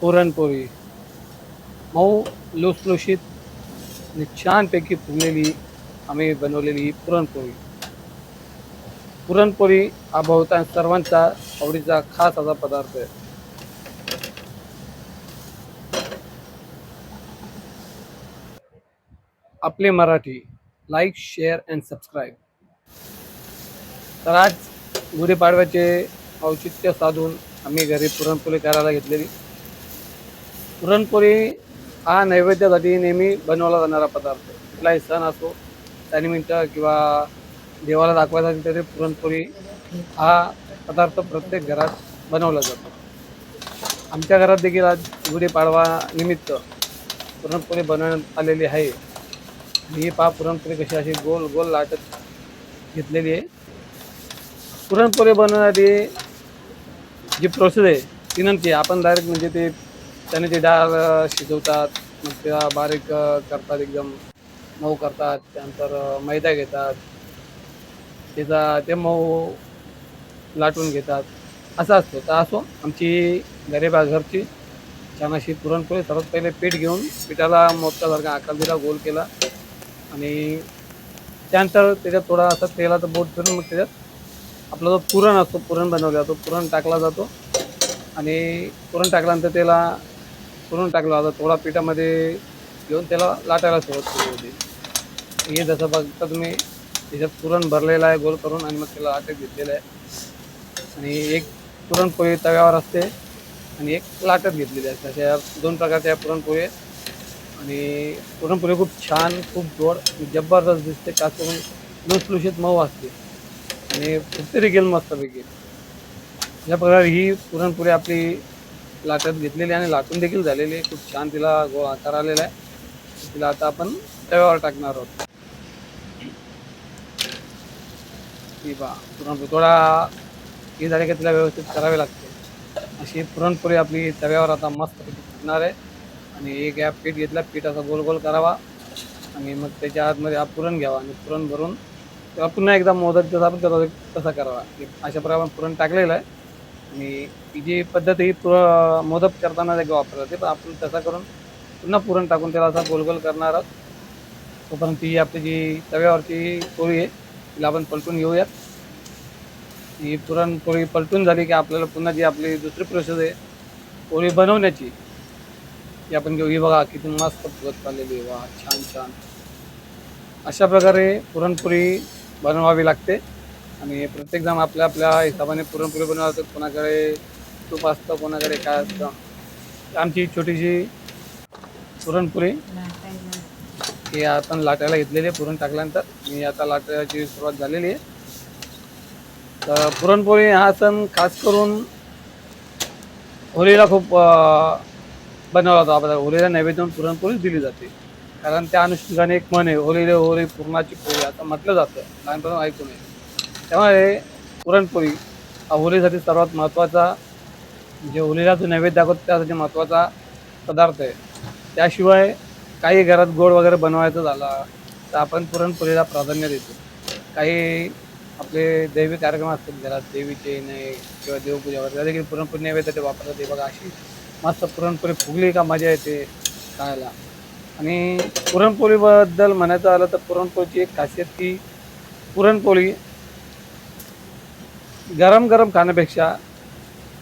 पुरणपोळी. मऊ लुसलुशीत आणि छानपैकी फुगलेली आम्ही बनवलेली पुरणपोळी. पुरणपोळी हा बहुतांश सर्वांचा आवडीचा खास असा पदार्थ आहे. आपले Marathi like share and subscribe तर आज गुढीपाडव्याचे औचित्य साधून आम्ही घरी पुरणपोळी करायला घेतलेली. पुरणपोळी हा नैवेद्यासाठी नेहमी बनवला जाणारा पदार्थ. कुठलाही सण असो त्यानिमित्त किंवा देवाला दाखवायसाठी तरी पुरणपोळी हा पदार्थ प्रत्येक घरात बनवला जातो. आमच्या घरात देखील आज गुढीपाडवा निमित्त पुरणपोळी बनवण्यात आलेली आहे. ही पहा पुरणपोळी कशी अशी गोल गोल लाटत घेतलेली आहे. पुरणपोळी बनवण्यासाठी जी प्रोसेस आहे ती नंतर आपण डायरेक्ट म्हणजे ते त्याने ते डाळ शिजवतात मग त्या बारीक करतात एकदम मऊ करतात त्यानंतर मैदा घेतात. त्याचा ते मऊ लाटून घेतात. असं असतो. तर असो आमची गरीबा घरची छान अशी पुरणपोळी सर्वात पहिले पीठ घेऊन पिठाला मोठ्यासारखा आकार दिला गोल केला आणि त्यानंतर त्याच्यात थोडा असा तेलाचं बोट फिरून मग त्याच्यात आपला जो पुरण असतो पुरण बनवला जातो पुरण टाकला जातो. आणि पुरण टाकल्यानंतर त्याला पुरण टाकला आता थोडा पिठामध्ये घेऊन त्याला लाटायला सुरुवात केली होती. हे जसं बघता तुम्ही त्याच्यात पुरण भरलेलं आहे गोल करून आणि मग त्याला लाटत घेतलेलं आहे. आणि एक पुरणपोळी तव्यावर असते आणि एक लाटत घेतलेली आहे. तशा दोन प्रकारच्या पुरणपोळी आहेत. आणि पुरणपोळी खूप छान खूप गोड जबरदस्त दिसते. खास करून लुसलुशीत मऊ असते. आणि तरी गेलं मस्तपैकी. या प्रकारे ही पुरणपोळी आपली लाटत घेतलेली आणि लाटून देखील झालेली. आहे खूप छान तिला गो आकार आलेला आहे. तिला आता आपण तव्यावर टाकणार आहोत. ही बा पुरणपोळी. थोडा ही झाली का तिला व्यवस्थित करावी लागते. अशी पुरणपोळी आपली तव्यावर आता मस्त फुटणार आहे. आणि एक या पीठ घेतला पीठ असा गोल गोल करावा. आणि मग त्याच्या आतमध्ये हा पुरण घ्यावा आणि पुरण भरून तेव्हा पुन्हा एकदा मोदक जसा आपण करतो तसा करावा. अशा प्रकारे आपण पुरण टाकलेलं आहे. आणि ही जी पद्धत ही पुर मोदक करताना एक वापरत जाते पण आपण तसा करून पुन्हा पुरण टाकून त्याला असा गोल गोल करणार आहोत. तोपर्यंत ही आपली जी तव्यावरची पोळी आहे तिला आपण पलटून घेऊयात. ही पुरणपोळी पलटून झाली की आपल्याला पुन्हा जी आपली दुसरी प्रोसेस आहे पोळी बनवण्याची ती आपण घेऊ. ही बघा किती मस्त फुगत चाललेली आहे. वा छान छान. अशा प्रकारे पुरणपोळी बनवावी लागते. आणि प्रत्येक जण आपल्या आपल्या हिशोबाने पुरणपोळी बनवतात कोणाकडे तूप असतं कोणाकडे काय असतं. आमची छोटीशी पुरणपोळी. ही आपण लाटायला घेतलेली आहे पुरण टाकल्यानंतर. मी आता लाटायची सुरुवात झालेली आहे. तर पुरणपोळी हा सण खास करून होळीला खूप बनवला जातो. आपल्याला होळीला नैवेद्य पुरणपोळीच पुरणपोळी दिली जाते. कारण त्या अनुषंगाने एक म्हण आहे होळीला होळी पुरणाची पोळी. असं म्हटलं जातं. लहानपणा ऐकून आहे त्यामुळे पुरणपोळी हा होळीसाठी सर्वात महत्त्वाचा जे होळीला जो नैवेद्य दाखवतो त्यासाठी महत्त्वाचा पदार्थ आहे. त्याशिवाय काही घरात गोड वगैरे बनवायचं झाला तर आपण पुरणपोळीला प्राधान्य देतो. काही आपले दैवी कार्यक्रम असतात घरात देवीचे नाही किंवा देवपूजा वगैरे देखील पुरणपोळी नैवेद्यासाठी वापरतात. ते बघा अशी मस्त पुरणपोळी फुगली का मजा येते खायला. आणि पुरणपोळीबद्दल म्हणायचं आलं तर पुरणपोळीची एक खासियत की पुरणपोळी गरम गरम खाण्यापेक्षा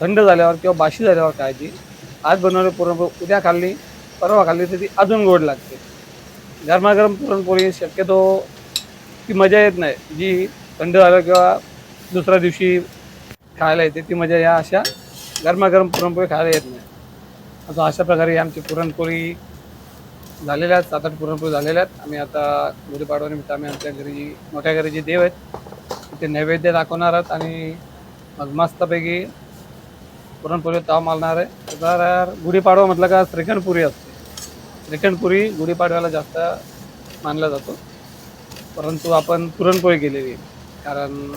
थंड झाल्यावर किंवा बाशी झाल्यावर खायची आज बनवले पुरणपोळी उद्या खाल्ली परवा खाल्ली तर ती अजून गोड लागते. गरमागरम पुरणपोळी शक्यतो ती मजा येत नाही. जी थंड झालं किंवा दुसऱ्या दिवशी खायला येते ती मजा या अशा गरमागरम पुरणपोळी खायला येत नाही. असं अशा प्रकारे आमची पुरणपोळी झालेल्या आहेत सात आठ पुरणपोळी झालेल्या आहेत. आम्ही आता गुढीपाडवानिमित्त आम्ही आमच्या घरी जी मोठ्या घरी जी देव आहेत ते नैवेद्य दाखवणार आहोत आणि मग मस्तपैकी पुरणपोळी ताव मारणार आहे. तर गुढीपाडवा म्हटलं का श्रीखंडपुरी असते. श्रीखंडपुरी गुढीपाडव्याला जास्त मानला जातो. परंतु आपण पुरणपोळी केलेली आहे. कारण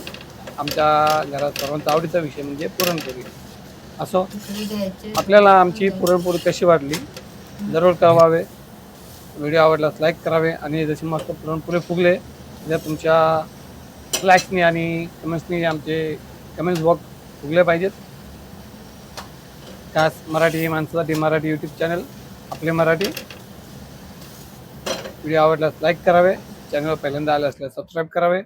आमच्या घरात सर्वांचा आवडीचा विषय म्हणजे पुरणपोळी. असो आपल्याला आमची पुरणपोळी कशी वाटली जरूर कळवावे. व्हिडिओ आवडल्यास लाईक करावे आणि जसे मस्त पुरणपोळी फुगले जर तुमच्या लाईक्सनी आणि कमेंट्सनी आमचे कमेंट्स बॉक्स फुगले पाहिजेत. खास मराठी ही माणसासाठी मराठी यूट्यूब चॅनल आपले मराठी. व्हिडिओ आवडल्यास लाईक करावे चॅनलवर पहिल्यांदा आले असल्यास सबस्क्राईब करावे.